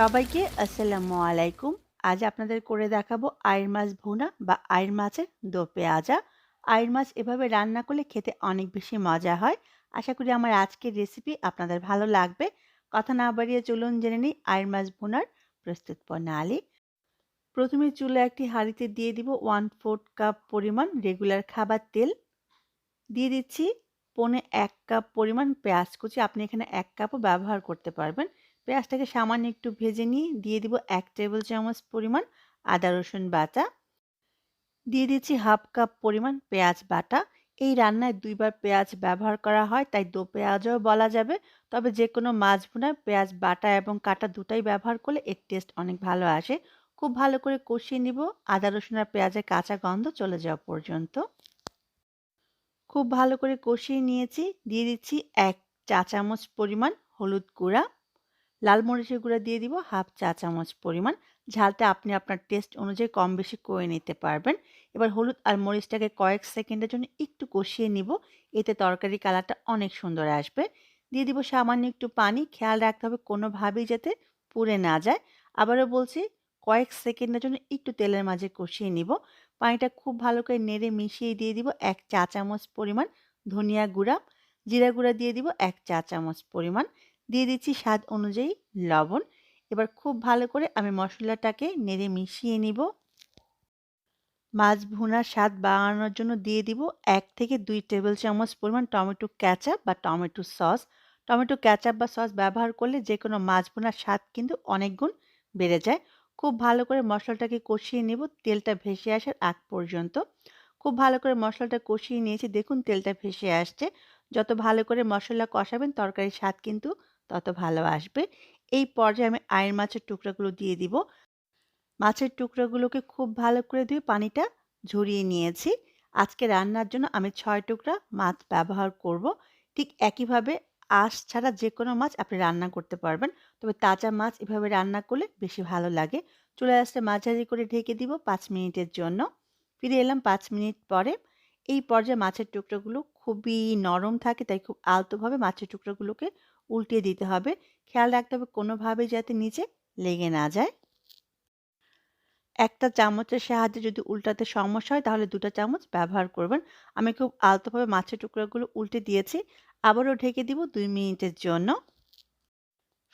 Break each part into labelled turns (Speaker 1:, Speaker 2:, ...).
Speaker 1: সবাইকে আসসালামু আলাইকুম। আজ আপনাদের করে দেখাবো আইর মাছ ভুনা বা আইর মাছের দো পেঁয়াজা আইর মাছ এভাবে রান্না করলে খেতে অনেক বেশি মজা হয়। আশা করি আমার আজকের রেসিপি আপনাদের ভালো লাগবে। কথা না বাড়িয়ে চলুন জেনে নিই আইর মাছ ভুনার প্রস্তুত প্রণালী। প্রথমে চুলে একটি হাঁড়িতে দিয়ে দিব ওয়ান ফোর্থ কাপ পরিমাণ রেগুলার খাবার তেল। দিয়ে দিচ্ছি পনে এক কাপ পরিমাণ পেঁয়াজ কুচি। আপনি এখানে এক কাপও ব্যবহার করতে পারবেন। পেঁয়াজটাকে সামান্য একটু ভেজে নিয়ে দিয়ে দিব এক টেবিল চামচ পরিমাণ আদা, রসুন বাটা। দিয়ে দিচ্ছি হাফ কাপ পরিমাণ পেঁয়াজ বাটা। এই রান্নায় দুইবার পেঁয়াজ ব্যবহার করা হয়, তাই দো পেঁয়াজও বলা যাবে। তবে যে কোনো মাছ ভুনায় পেঁয়াজ বাটা এবং কাটা দুটাই ব্যবহার করলে এর টেস্ট অনেক ভালো আসে। খুব ভালো করে কষিয়ে নিব, আদা, রসুন আর পেঁয়াজের কাঁচা গন্ধ চলে যাওয়া পর্যন্ত। খুব ভালো করে কষিয়ে নিয়েছি। দিয়ে দিচ্ছি এক চা চামচ পরিমাণ হলুদ গুঁড়া। লাল মরিচের গুঁড়া দিয়ে দিব, হাফ চা চামচ পরিমাণ। ঝালটা আপনি আপনার টেস্ট অনুযায়ী কম বেশি করে নিতে পারবেন। এবার হলুদ আর মরিচটাকে কয়েক সেকেন্ডের জন্য একটু কষিয়ে নিব। এতে তরকারি কালারটা অনেক সুন্দর আসবে। দিয়ে দিব সামান্য একটু পানি। খেয়াল রাখতে হবে কোনোভাবেই যাতে পুড়ে না যায়। আবারও বলছি, কয়েক সেকেন্ডের জন্য একটু তেলের মাঝে কষিয়ে নিব। পানিটা খুব ভালো করে নেড়ে মিশিয়ে দিয়ে দিব এক চা চামচ পরিমাণ ধনিয়া গুঁড়া। জিরা গুঁড়া দিয়ে দিব এক চা চামচ পরিমাণ। দিয়ে দিচ্ছি স্বাদ অনুযায়ী লবণ। এবার খুব ভালো করে আমি মশলাটাকে নেড়ে মিশিয়ে নিব। মাছ ভুনার স্বাদ বাড়ানোর জন্য দিয়ে দিব এক থেকে দুই টেবিল চামচ পরিমাণ টমেটো ক্যাচাপ বা টমেটো সস। টমেটো ক্যাচাপ বা সস ব্যবহার করলে যে কোনো মাছ ভুনার স্বাদ কিন্তু অনেক গুণ বেড়ে যায়। খুব ভালো করে মশলাটাকে কষিয়ে নেব, তেলটা ভেসে আসার আগ পর্যন্ত। খুব ভালো করে মশলাটা কষিয়ে নিয়েছি, দেখুন তেলটা ভেসে আসছে। যত ভালো করে মশলা কষাবেন, তরকারির স্বাদ কিন্তু তত ভালো আসবে। এই পর্যায়ে আমি আয়ের মাছের টুকরাগুলো দিয়ে দিব। মাছের টুকরাগুলোকে খুব ভালো করে ধুয়ে পানিটা ঝরিয়ে নিয়েছি। আজকে রান্নার জন্য আমি ছয় টুকরা মাছ ব্যবহার করব। ঠিক একইভাবে আঁশ ছাড়া যে কোনো মাছ আপনি রান্না করতে পারবেন। তবে তাজা মাছ এভাবে রান্না করলে বেশি ভালো লাগে। চলে আসতে মাঝারি করে ঢেকে দিব পাঁচ মিনিটের জন্য। ফিরে এলাম পাঁচ মিনিট পরে। এই পর্যায়ে মাছের টুকরোগুলো খুবই নরম থাকে, তাই খুব আলতোভাবে মাছের টুকরোগুলোকে উল্টিয়ে দিতে হবে। খেয়াল রাখতে হবে কোনোভাবেই যাতে নিচে লেগে না যায়। একটা চামচের সাহায্যে যদি উল্টাতে সমস্যা হয়, তাহলে দুটো চামচ ব্যবহার করবেন। আমি খুব আলতোভাবে মাছের টুকরোগুলো উল্টে দিয়েছি। আবারও ঢেকে দিব দুই মিনিটের জন্য।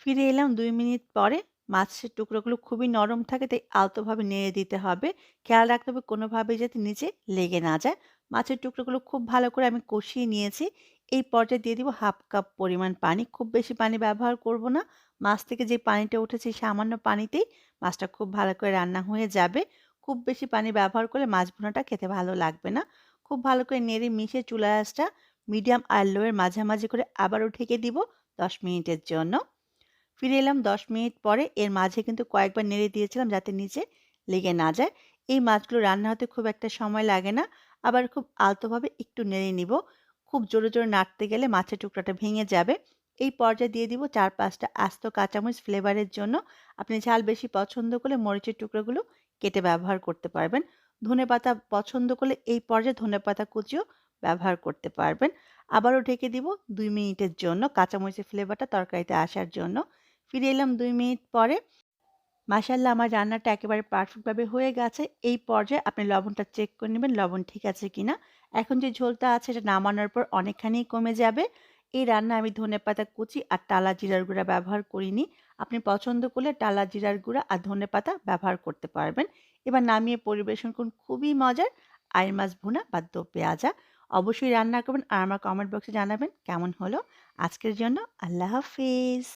Speaker 1: ফিরে এলাম দুই মিনিট পরে। মাছের টুকরোগুলো খুবই নরম থাকে, তাই আলতোভাবে নেড়ে দিতে হবে। খেয়াল রাখতে হবে কোনোভাবেই যাতে নিচে লেগে না যায়। মাছের টুকরোগুলো খুব ভালো করে আমি কষিয়ে নিয়েছি। এই পর্যায়ে দিয়ে দিব হাফ কাপ পরিমাণ পানি। খুব বেশি পানি ব্যবহার করব না। মাছ থেকে যে পানিটা উঠেছে সামান্য পানিতেই মাছটা খুব ভালো করে রান্না হয়ে যাবে। খুব বেশি পানি ব্যবহার করলে মাছ ভুনাটা খেতে ভালো লাগবে না। খুব ভালো করে নেড়ে মিশে চুলা আঁচটা মিডিয়াম আর লোয়ের মাঝামাঝি করে আবারও ঢেকে দিব দশ মিনিটের জন্য। ফিরে এলাম দশ মিনিট পরে। এর মাঝে কিন্তু কয়েকবার নেড়ে দিয়েছিলাম যাতে নিচে লেগে না যায়। এই মাছগুলো রান্না হতে খুব একটা সময় লাগে না। আবার খুব আলতোভাবে একটু নেড়ে নিব। খুব জোরে জোরে নাড়তে গেলে মাছের টুকরাটা ভেঙে যাবে। এই পর্যায়ে দিয়ে দিব চার পাঁচটা আস্ত কাঁচামরিচ ফ্লেভারের জন্য। আপনি ঝাল বেশি পছন্দ করলে মরিচের টুকরোগুলো কেটে ব্যবহার করতে পারবেন। ধনে পাতা পছন্দ করলে এই পর্যায়ে ধনে পাতা কুচিও ব্যবহার করতে পারবেন। আবারও ঢেকে দিব দুই মিনিটের জন্য কাঁচামরিচের ফ্লেভারটা তরকারিতে আসার জন্য। ফিরে এলাম দুই মিনিট পরে। মাসাল্লাহ আমার রান্নাটা একেবারে পারফেক্টভাবে হয়ে গেছে। এই পর্যায়ে আপনি লবণটা চেক করে নেবেন, লবণ ঠিক আছে কিনা। এখন যে ঝোলটা আছে এটা নামানোর পর অনেকখানি কমে যাবে। এই রান্না আমি ধনে পাতা কুচি আর টালা জিরার গুঁড়া ব্যবহার করিনি। আপনি পছন্দ করলে টালা জিরার গুঁড়া আর ধনে পাতা ব্যবহার করতে পারবেন। এবার নামিয়ে পরিবেশন করুন, খুবই মজার। আয়ের মাছ ভুনা বা দো পেঁয়াজা। অবশ্যই রান্না করবেন আর আমার কমেন্ট বক্সে জানাবেন কেমন হলো। আজকের জন্য আল্লাহ হাফিজ।